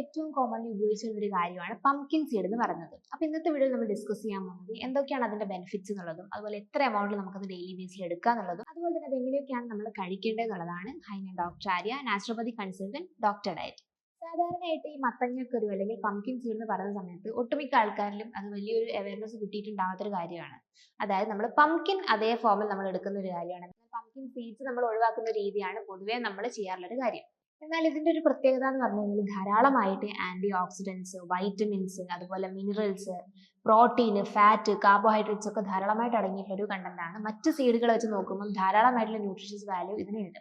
ഏറ്റവും കോമൺലി ഉപയോഗിച്ചിരുന്ന ഒരു കാര്യമാണ് പംകിൻ സീഡ് എന്ന് പറയുന്നത്. അപ്പോൾ ഇന്നത്തെ വീഡിയോയിൽ നമ്മൾ ഡിസ്കസ് ചെയ്യാൻ പോകുന്നത് എന്തൊക്കെയാണ് അതിന്റെ ബെനിഫിറ്റ്സ് എന്നുള്ളതും അതുപോലെ എത്ര എമൗണ്ടിൽ അത് ഡെയിലി ബേസിൽ എടുക്കുക എന്നുള്ളതും അതുപോലെ തന്നെ അത് എങ്ങനെയൊക്കെയാണ് നമ്മൾ കഴിക്കേണ്ടത് എന്നുള്ളതാണ് ഹൈ ഞാൻ doctor Arya naturopathy consultant doctor diet സാധാരണയായിട്ട് ഈ മത്തങ്ങക്കരു അല്ലെങ്കിൽ പംകിൻ സീഡ് എന്ന് പറയുന്ന സമയത്ത് ഒട്ടുമിക്ക ആൾക്കാരിലും അത് വലിയൊരു അവയർനെസ് കിട്ടിയിട്ടുണ്ടാകാത്തൊരു കാര്യമാണ്. അതായത് നമ്മൾ പംകിൻ അതേ ഫോമിൽ നമ്മൾ എടുക്കുന്ന ഒരു കാര്യമാണ്. പംകിൻ സീഡ്സ് നമ്മൾ ഒഴിവാക്കുന്ന രീതിയാണ് പൊതുവേ നമ്മൾ ചെയ്യാറുള്ള ഒരു കാര്യം. എന്നാൽ ഇതിന്റെ ഒരു പ്രത്യേകത എന്ന് പറഞ്ഞു കഴിഞ്ഞാൽ ധാരാളമായിട്ട് ആന്റി ഓക്സിഡൻസ് വൈറ്റമിൻസ് അതുപോലെ മിനറൽസ് പ്രോട്ടീൻ ഫാറ്റ് കാർബോഹൈഡ്രേറ്റ്സ് ഒക്കെ ധാരാളമായിട്ട് അടങ്ങിയിട്ടുള്ള ഒരു കണ്ടന്റ് ആണ്. മറ്റ് സീഡുകൾ വെച്ച് നോക്കുമ്പോൾ ധാരാളമായിട്ടുള്ള ന്യൂട്രീഷ്യസ് വാല്യൂ ഇതിനുണ്ട്.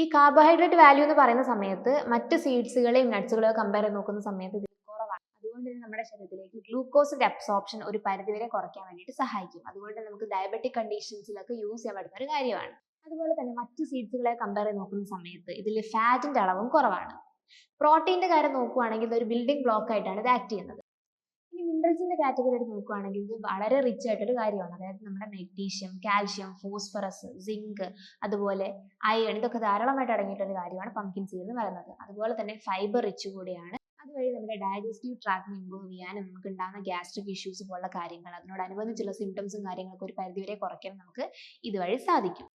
ഈ കാർബോഹൈഡ്രേറ്റ് വാല്യൂ എന്ന് പറയുന്ന സമയത്ത് മറ്റ് സീഡ്സുകളെയും നട്ട്സുകളെയും കമ്പയർ ചെയ്ത് നോക്കുന്ന സമയത്ത് കുറവാണ്. അതുകൊണ്ട് തന്നെ നമ്മുടെ ശരീരത്തിലേക്ക് ഗ്ലൂക്കോസിന്റെ അബ്സോർപ്ഷൻ ഒരു പരിധിവരെ കുറയ്ക്കാൻ വേണ്ടിയിട്ട് സഹായിക്കും. അതുകൊണ്ട് നമുക്ക് ഡയബറ്റിക് കണ്ടീഷൻസിലൊക്കെ യൂസ് ചെയ്യാൻ പറ്റുന്ന ഒരു കാര്യമാണ്. അതുപോലെ തന്നെ മറ്റു സീഡ്സുകളെ കമ്പയർ ചെയ്ത് നോക്കുന്ന സമയത്ത് ഇതിൽ ഫാറ്റിന്റെ അളവും കുറവാണ്. പ്രോട്ടീന്റെ കാര്യം നോക്കുവാണെങ്കിൽ ഇത് ഒരു ബിൽഡിംഗ് ബ്ലോക്ക് ആയിട്ടാണ് ഇത് ആക്ട് ചെയ്യുന്നത്. ഇനി മിനറൽസിന്റെ കാറ്റഗറി എടുത്ത് നോക്കുവാണെങ്കിൽ ഇത് വളരെ റിച്ച് ആയിട്ടൊരു കാര്യമാണ്. അതായത് നമ്മുടെ മെഗ്നീഷ്യം കാൽഷ്യം ഫോസ്ഫറസ് സിങ്ക് അതുപോലെ അയൺ ഇതൊക്കെ ധാരാളമായിട്ട് അടങ്ങിയിട്ടൊരു കാര്യമാണ് പംകിൻ സീഡ് എന്ന് പറയുന്നത്. അതുപോലെ തന്നെ ഫൈബർ റിച്ച് കൂടിയാണ്. അതുവഴി നമ്മുടെ ഡയജസ്റ്റീവ് ട്രാക്കിനെ ഇമ്പ്രൂവ് ചെയ്യാനും നമുക്ക് ഉണ്ടാകുന്ന ഗ്യാസ്ട്രിക് ഇഷ്യൂസ് പോലുള്ള കാര്യങ്ങൾ അതിനോടനുബന്ധിച്ചുള്ള സിംറ്റംസും കാര്യങ്ങളൊക്കെ ഒരു പരിധിവരെ കുറയ്ക്കാൻ നമുക്ക് ഇതുവഴി സാധിക്കും.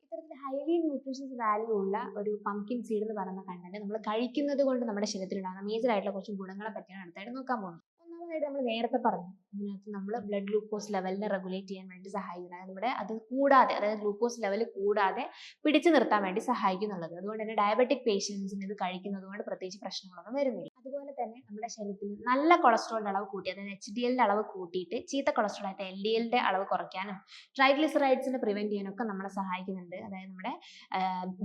ഹൈലി ന്യൂട്രീഷ്യസ് വാല്യൂ ഉള്ള ഒരു പംകിൻ സീഡ് എന്ന് പറയുന്ന കണ്ടന്റ് നമ്മൾ കഴിക്കുന്നത് കൊണ്ട് നമ്മുടെ ശരീരത്തിൽ ഉണ്ടാകുന്ന മേജർ ആയിട്ടുള്ള കുറച്ച് ഗുണങ്ങളെ പറ്റിയാണ് അടുത്തായിട്ട് നോക്കാൻ പോകുന്നത്. ഒന്നാമതായിട്ട് നമ്മൾ നേരത്തെ പറഞ്ഞു. ഇതിനകത്ത് നമ്മൾ ബ്ലഡ് ഗ്ലൂക്കോസ് ലെവലിനെ റെഗുലേറ്റ് ചെയ്യാൻ വേണ്ടി സഹായിക്കുന്നത് അതായത് നമ്മുടെ അത് കൂടാതെ അതായത് ഗ്ലൂക്കോസ് ലെവൽ കൂടാതെ പിടിച്ചു നിർത്താൻ വേണ്ടി സഹായിക്കുന്നുള്ളത് അതുകൊണ്ട് തന്നെ ഡയബറ്റിക് പേഷ്യൻസിന് ഇത് കഴിക്കുന്നത് കൊണ്ട് പ്രത്യേകിച്ച് പ്രശ്നങ്ങളൊന്നും വരുന്നില്ല. അതുപോലെ തന്നെ നമ്മുടെ ശരീരത്തിൽ നല്ല കൊളസ്ട്രോളിന്റെ അളവ് കൂട്ടി അതായത് എച്ച് ഡി എല്ലിന്റെ അളവ് കൂട്ടിയിട്ട് ചീത്ത കൊളസ്ട്രോൾ ആയിട്ട് എൽ ഡി എല്ലിന്റെ അളവ് കുറയ്ക്കാനും ട്രൈഗ്ലിസറൈഡ്സിനെ പ്രിവെന്റ് ചെയ്യാനൊക്കെ നമ്മളെ സഹായിക്കുന്നുണ്ട്. അതായത് നമ്മുടെ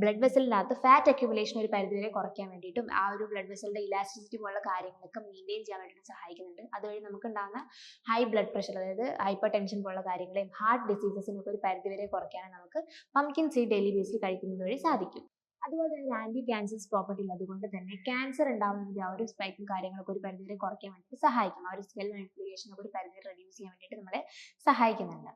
ബ്ലഡ് വെസലിനകത്ത് ഫാറ്റ് അക്യുമുലേഷൻ ഒരു പരിധിവരെ കുറയ്ക്കാൻ വേണ്ടിയിട്ടും ആ ഒരു ബ്ലഡ് വെസലിന്റെ ഇലാസ്റ്റിസിറ്റി പോലുള്ള കാര്യങ്ങളൊക്കെ മെയിന്റെയിൻ ചെയ്യാൻ വേണ്ടിയിട്ട് സഹായിക്കുന്നുണ്ട്. അതുവഴി നമുക്ക് ഉണ്ടാകുന്ന ഹൈ ബ്ലഡ് പ്രഷർ അതായത് ഹൈപ്പർ ടെൻഷൻ പോലുള്ള കാര്യങ്ങളെയും ഹാർട്ട് ഡിസീസസിനൊക്കെ ഒരു പരിധിവരെ കുറയ്ക്കാനും നമുക്ക് പംകിൻ സീഡ് ഡെയിലി ബേസിൽ കഴിക്കുന്നത് വഴി സാധിക്കും. അതുപോലെ തന്നെ ആന്റി ക്യാൻസേഴ്സ് പ്രോപ്പർട്ടി ഉള്ളതുകൊണ്ട് തന്നെ ക്യാൻസർ ഉണ്ടാവുന്നതിന്റെ ആ ഒരു സ്പൈക്കും കാര്യങ്ങളൊക്കെ ഒരു പരിധിവരെ കുറയ്ക്കാൻ വേണ്ടിയിട്ട് സഹായിക്കും. ആ ഒരു സ്കെൽ ഒക്കെ ഒരു പരിധി റെഡ്യൂസ് ചെയ്യാൻ വേണ്ടിയിട്ട് നമ്മളെ സഹായിക്കുന്നുണ്ട്.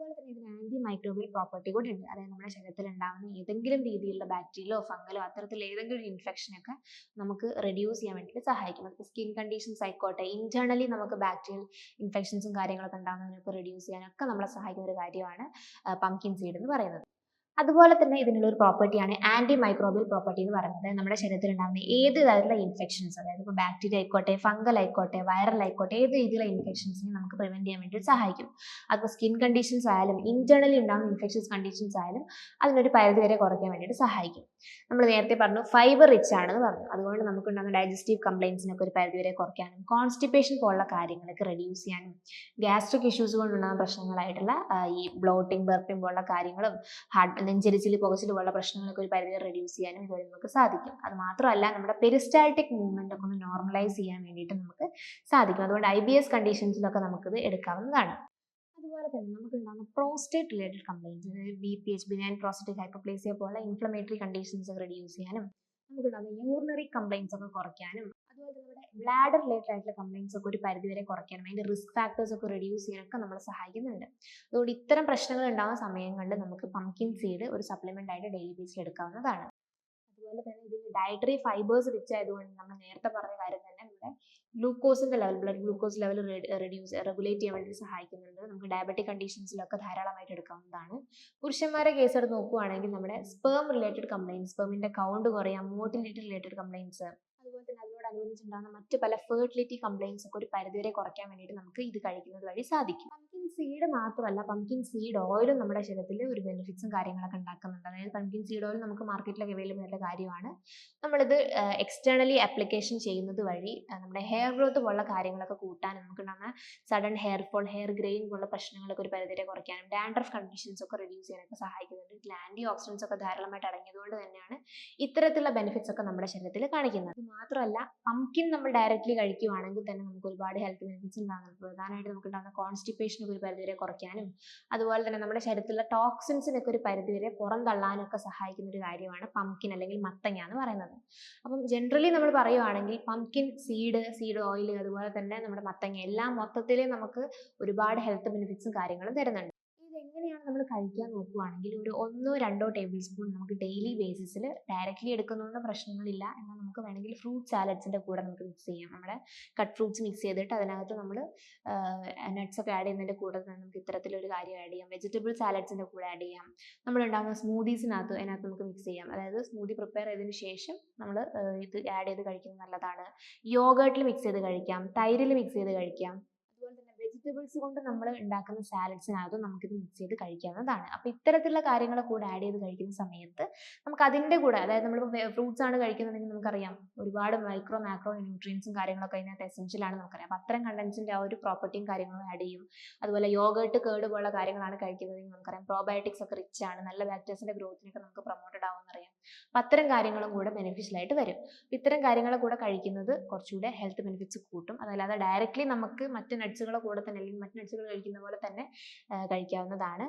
അതുപോലെ തന്നെ ഇതിന് ആന്റി മൈക്രോബിയൽ പ്രോപ്പർട്ടി കൂടി ഉണ്ട് അതായത് നമ്മുടെ ശരീരത്തിൽ ഉണ്ടാകുന്ന ഏതെങ്കിലും രീതിയിലുള്ള ബാക്ടീരിയലോ ഫംഗലോ അത്തരത്തിൽ ഏതെങ്കിലും ഇൻഫെക്ഷനൊക്കെ നമുക്ക് റെഡ്യൂസ് ചെയ്യാൻ വേണ്ടിയിട്ട് സഹായിക്കും. അതിപ്പോൾ സ്കിൻ കണ്ടീഷൻസ് ആയിക്കോട്ടെ ഇന്റേണലി നമുക്ക് ബാക്ടീരിയൽ ഇൻഫെക്ഷൻസും കാര്യങ്ങളൊക്കെ ഉണ്ടാകുന്നതിനൊക്കെ റെഡ്യൂസ് ചെയ്യാനൊക്കെ നമ്മളെ സഹായിക്കുന്ന ഒരു കാര്യമാണ് പംകിൻ സീഡ് എന്ന് പറയുന്നത്. അതുപോലെ തന്നെ ഇതിനുള്ള ഒരു പ്രോപ്പർട്ടിയാണ് ആന്റി മൈക്രോബിയൽ പ്രോപ്പർട്ടി എന്ന് പറയുന്നത്. നമ്മുടെ ശരീരത്തിൽ ഉണ്ടാകുന്ന ഏത് തരത്തിലുള്ള ഇൻഫെക്ഷൻസ് അതായത് ഇപ്പോൾ ബാക്ടീരിയ ആയിക്കോട്ടെ ഫംഗൽ ആയിക്കോട്ടെ വൈറൽ ആയിക്കോട്ടെ ഏത് രീതിയിലുള്ള ഇൻഫെക്ഷൻസിനെ നമുക്ക് പ്രിവെന്റ് ചെയ്യാൻ വേണ്ടി സഹായിക്കും. അതിപ്പോൾ സ്കിൻ കണ്ടീഷൻസ് ആയാലും ഇന്റേണലി ഉണ്ടാകുന്ന ഇൻഫെക്ഷൻസ് കണ്ടീഷൻസ് ആയാലും അതിനൊരു പരിധി വരെ കുറയ്ക്കാൻ വേണ്ടിയിട്ട് സഹായിക്കും. നമ്മൾ നേരത്തെ പറഞ്ഞു ഫൈബർ റിച്ച് ആണെന്ന് പറഞ്ഞു. അതുകൊണ്ട് നമുക്കുണ്ടാകുന്ന ഡൈജസ്റ്റീവ് കംപ്ലയിൻസിനൊക്കെ ഒരു പരിധി വരെ കുറയ്ക്കാനും കോൺസ്റ്റിപ്പേഷൻ പോലുള്ള കാര്യങ്ങളൊക്കെ റെഡ്യൂസ് ചെയ്യാനും ഗ്യാസ്ട്രിക് ഇഷ്യൂസ് കൊണ്ടുണ്ടാകുന്ന പ്രശ്നങ്ങളായിട്ടുള്ള ഈ ബ്ലോട്ടിംഗ് ബർപ്പിംഗ് പോലുള്ള കാര്യങ്ങളും ഹാർട്ട് നെഞ്ചരിച്ചിൽ പുകച്ചിൽ പോലുള്ള പ്രശ്നങ്ങളൊക്കെ ഒരു പരിധി റെഡ്യൂസ് ചെയ്യാനും ഇതുവഴി നമുക്ക് സാധിക്കും. അത് മാത്രമല്ല നമ്മുടെ പെരിസ്റ്റാൾട്ടിക് മൂവ്മെന്റ് ഒക്കെ ഒന്ന് നോർമലൈസ് ചെയ്യാൻ വേണ്ടിയിട്ട് നമുക്ക് സാധിക്കും. അതുകൊണ്ട് ഐ ബി എസ് കണ്ടീഷൻസിലൊക്കെ നമുക്കിത് എടുക്കാവുന്നതാണ്. അതുപോലെ തന്നെ നമുക്ക് ഉണ്ടാകുന്ന പ്രോസ്റ്റേറ്റ് റിലേറ്റഡ് കംപ്ലൈൻസ് അതായത് B P H benign prostatic hypoplasia പോലെ ഇൻഫ്ലമേറ്ററി കണ്ടീഷൻസ് റെഡ്യൂസ് ചെയ്യാനും നമുക്ക് ഉണ്ടാകുന്ന യൂറിനറി കംപ്ലയിൻസ് ഒക്കെ കുറയ്ക്കാനും അതുപോലെ നമ്മുടെ ബ്ലാഡർ റിലേറ്റഡ് ആയിട്ടുള്ള കംപ്ലയിൻസ് ഒക്കെ ഒരു പരിധിവരെ കുറയ്ക്കാനും അതിന്റെ റിസ്ക് ഫാക്ടേഴ്സ് ഒക്കെ റെഡ്യൂസ് ചെയ്യാനൊക്കെ നമ്മളെ സഹായിക്കുന്നുണ്ട്. അതുകൊണ്ട് ഇത്തരം പ്രശ്നങ്ങൾ ഉണ്ടാകുന്ന സമയങ്ങളിൽ നമുക്ക് പംകിൻ സീഡ് ഒരു സപ്ലിമെന്റ് ആയിട്ട് ഡെയിലി ബേസിൽ എടുക്കാവുന്നതാണ്. അതുപോലെ തന്നെ ഇതിൽ ഡയറ്ററി ഫൈബേഴ്സ് റിച്ച് ആയതുകൊണ്ട് നമ്മൾ നേരത്തെ പറഞ്ഞ കാര്യം തന്നെ നമ്മുടെ ഗ്ലൂക്കോസിന്റെ level blood glucose level reduce regulate ചെയ്യാൻ വേണ്ടി സഹായിക്കുന്നുണ്ട്. നമുക്ക് ഡയബറ്റിക് കണ്ടീഷൻസിലൊക്കെ ധാരാളമായിട്ട് എടുക്കാവുന്നതാണ്. പുരുഷന്മാരെ കേസ് എടുത്ത് നോക്കുവാണെങ്കിൽ നമ്മുടെ സ്പേം റിലേറ്റഡ് കംപ്ലൈന്റ്സ് സ്പേമിന്റെ കൗണ്ട് കുറയാം മോട്ടിലിറ്റി റിലേറ്റഡ് കംപ്ലൈൻസ് അതുപോലെ തന്നെ അതിനോടനുബന്ധിച്ചുണ്ടാകുന്ന മറ്റ് പല ഫെർട്ടിലിറ്റി കംപ്ലൈൻസ് ഒക്കെ ഒരു പരിധിവരെ കുറയ്ക്കാൻ വേണ്ടിയിട്ട് നമുക്ക് ഇത് കഴിക്കുന്നത് വഴി സാധിക്കും. സീഡ് മാത്രമല്ല പംകിൻ സീഡ് ഓയിലും നമ്മുടെ ശരീരത്തിൽ ഒരു ബെനിഫിറ്റ്സും കാര്യങ്ങളൊക്കെ ഉണ്ടാക്കുന്നുണ്ട്. അതായത് പംകിൻ സീഡ് ഓയിൽ നമുക്ക് മാർക്കറ്റിലൊക്കെ അവൈലബിൾ ആയിട്ടുള്ള കാര്യമാണ്. നമ്മളിത് എക്സ്റ്റേണലി ആപ്ലിക്കേഷൻ ചെയ്യുന്നത് വഴി നമ്മുടെ ഹെയർ ഗ്രോത്ത് പോലുള്ള കാര്യങ്ങളൊക്കെ കൂട്ടാനും നമുക്ക് നമ്മുടെ sudden hair fall hair greying പോലുള്ള പ്രശ്നങ്ങളൊക്കെ ഒരു പരിധിവരെ കുറയ്ക്കാനും ഡാൻഡ്രഫ് കണ്ടീഷൻസ് ഒക്കെ റിഡ്യൂസ് ചെയ്യാനൊക്കെ സഹായിക്കുന്നുണ്ട്. ഇതിൽ ആന്റി ഓക്സിഡൻസ് ഒക്കെ ധാരാളമായിട്ട് അടങ്ങിയതുകൊണ്ട് തന്നെയാണ് ഇത്തരത്തിലുള്ള ബെനിഫിറ്റ്സ് ഒക്കെ നമ്മുടെ ശരീരത്തിൽ കാണിക്കുന്നത്. മാത്രമല്ല പംകിൻ നമ്മൾ ഡയറക്റ്റ്ലി കഴിക്കുകയാണെങ്കിൽ തന്നെ നമുക്ക് ഒരുപാട് ഹെൽത്ത് ബെനിഫിറ്റ്സ് ഉണ്ടാകുന്നുണ്ട്. പ്രധാനമായിട്ട് നമുക്ക് ഉണ്ടാകുന്ന കോൺസ്റ്റിപ്പേഷൻ പരിധിവരെ കുറയ്ക്കാനും അതുപോലെ തന്നെ നമ്മുടെ ശരീരത്തിലുള്ള ടോക്സിൻസിനൊക്കെ ഒരു പരിധിവരെ പുറന്തള്ളാനൊക്കെ സഹായിക്കുന്ന ഒരു കാര്യമാണ് പംകിൻ അല്ലെങ്കിൽ മത്തങ്ങ എന്ന് പറയുന്നത്. അപ്പം ജനറലി നമ്മൾ പറയുവാണെങ്കിൽ പംകിൻ സീഡ് സീഡ് ഓയിൽ അതുപോലെ തന്നെ നമ്മുടെ മത്തങ്ങ എല്ലാം മൊത്തത്തിൽ നമുക്ക് ഒരുപാട് ഹെൽത്ത് ബെനിഫിറ്റ്സും കാര്യങ്ങളും തരുന്നുണ്ട്. എങ്ങനെയാണ് നമ്മൾ കഴിക്കാൻ നോക്കുവാണെങ്കിൽ ഒരു ഒന്നോ രണ്ടോ ടേബിൾ സ്പൂൺ നമുക്ക് ഡെയിലി ബേസിസിൽ ഡയറക്റ്റ്ലി എടുക്കുന്നതുകൊണ്ട് പ്രശ്നങ്ങളില്ല. എന്നാൽ നമുക്ക് വേണമെങ്കിൽ ഫ്രൂട്ട് സാലഡ്സിന്റെ കൂടെ നമുക്ക് മിക്സ് ചെയ്യാം. നമ്മുടെ കട്ട് ഫ്രൂട്ട്സ് മിക്സ് ചെയ്തിട്ട് അതിനകത്ത് നമ്മൾ നട്ട്സ് ഒക്കെ ആഡ് ചെയ്യുന്നതിന്റെ കൂടെ തന്നെ നമുക്ക് ഇത്തരത്തിലൊരു കാര്യം ആഡ് ചെയ്യാം. വെജിറ്റബിൾ സാലഡ്സിന്റെ കൂടെ ആഡ് ചെയ്യാം. നമ്മൾ ഉണ്ടാകുന്ന സ്മൂതീസിനകത്ത് അതിനകത്ത് നമുക്ക് മിക്സ് ചെയ്യാം. അതായത് സ്മൂതി പ്രിപ്പയർ ചെയ്തതിന് ശേഷം നമ്മൾ ഇത് ആഡ് ചെയ്ത് കഴിക്കുന്നത് നല്ലതാണ്. യോഗേർട്ടിൽ മിക്സ് ചെയ്ത് കഴിക്കാം. തൈരിൽ മിക്സ് ചെയ്ത് കഴിക്കാം. വെജിറ്റബിൾസ് കൊണ്ട് നമ്മൾ ഉണ്ടാക്കുന്ന സാലഡ്സിനകത്തും നമുക്കിത് മിക്സ് ചെയ്ത് കഴിക്കാവുന്നതാണ്. അപ്പോൾ ഇത്തരത്തിലുള്ള കാര്യങ്ങൾ കൂടെ ആഡ് ചെയ്ത് കഴിക്കുന്ന സമയത്ത് നമുക്ക് അതിന്റെ കൂടെ അതായത് നമ്മൾ ഫ്രൂട്ട്സ് ആണ് കഴിക്കുന്നതെങ്കിൽ നമുക്കറിയാം. ഒരുപാട് മൈക്രോ മാക്രോ ന്യൂട്രിയൻസും കാര്യങ്ങളൊക്കെ അതിനകത്ത് എസെൻഷ്യൽ ആണ് നമുക്കറിയാം. അപ്പോൾ അത്തരം കണ്ടൻസിന്റെ ആ ഒരു പ്രോപ്പർട്ടിയും കാര്യങ്ങളും ആഡ് ചെയ്യും. അതുപോലെ യോഗേർട്ട് കേട് പോലുള്ള കാര്യങ്ങളാണ് കഴിക്കുന്നതെങ്കിൽ നമുക്കറിയാം. പ്രോബയോട്ടിക്സ് ഒക്കെ റിച്ച് ആണ്. നല്ല ബാക്ടീരിയസിന്റെ ഗ്രോത്തിനൊക്കെ നമുക്ക് പ്രൊമോട്ടഡ് ആവുമെന്ന് അറിയാം. അപ്പം അത്തരം കാര്യങ്ങളും കൂടെ ബെനിഫിഷ്യൽ ആയിട്ട് വരും. അപ്പം ഇത്തരം കാര്യങ്ങളെ കൂടെ കഴിക്കുന്നത് കുറച്ചുകൂടെ ഹെൽത്ത് ബെനിഫിറ്റ്സ് കൂട്ടും. അതല്ലാതെ ഡയറക്റ്റ്ലി നമുക്ക് മറ്റ് നട്ട്സുകളെ കൂടെ തന്നെ അല്ലെങ്കിൽ മറ്റ് നട്ട്സുകൾ കഴിക്കുന്ന പോലെ തന്നെ കഴിക്കാവുന്നതാണ്.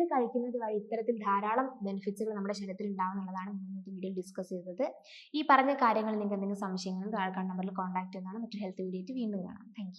സീഡ് കഴിക്കുന്നത് വഴി ഇത്തരത്തിൽ ധാരാളം ബെനിഫിറ്റ്സുകൾ നമ്മുടെ ശരീരത്തിൽ ഉണ്ടാവുന്നുള്ളതാണ് ഇന്നത്തെ വീഡിയോയിൽ ഡിസ്കസ് ചെയ്തത്. ഈ പറഞ്ഞ കാര്യങ്ങൾ നിങ്ങൾക്ക് എന്തെങ്കിലും സംശയങ്ങളും താഴെ കാണുന്ന നമ്പറിൽ കോൺടാക്ട് ചെയ്യുന്നതാണ് മറ്റൊരു ഹെൽത്ത് വീഡിയോ വീണ്ടും കാണാം. താങ്ക്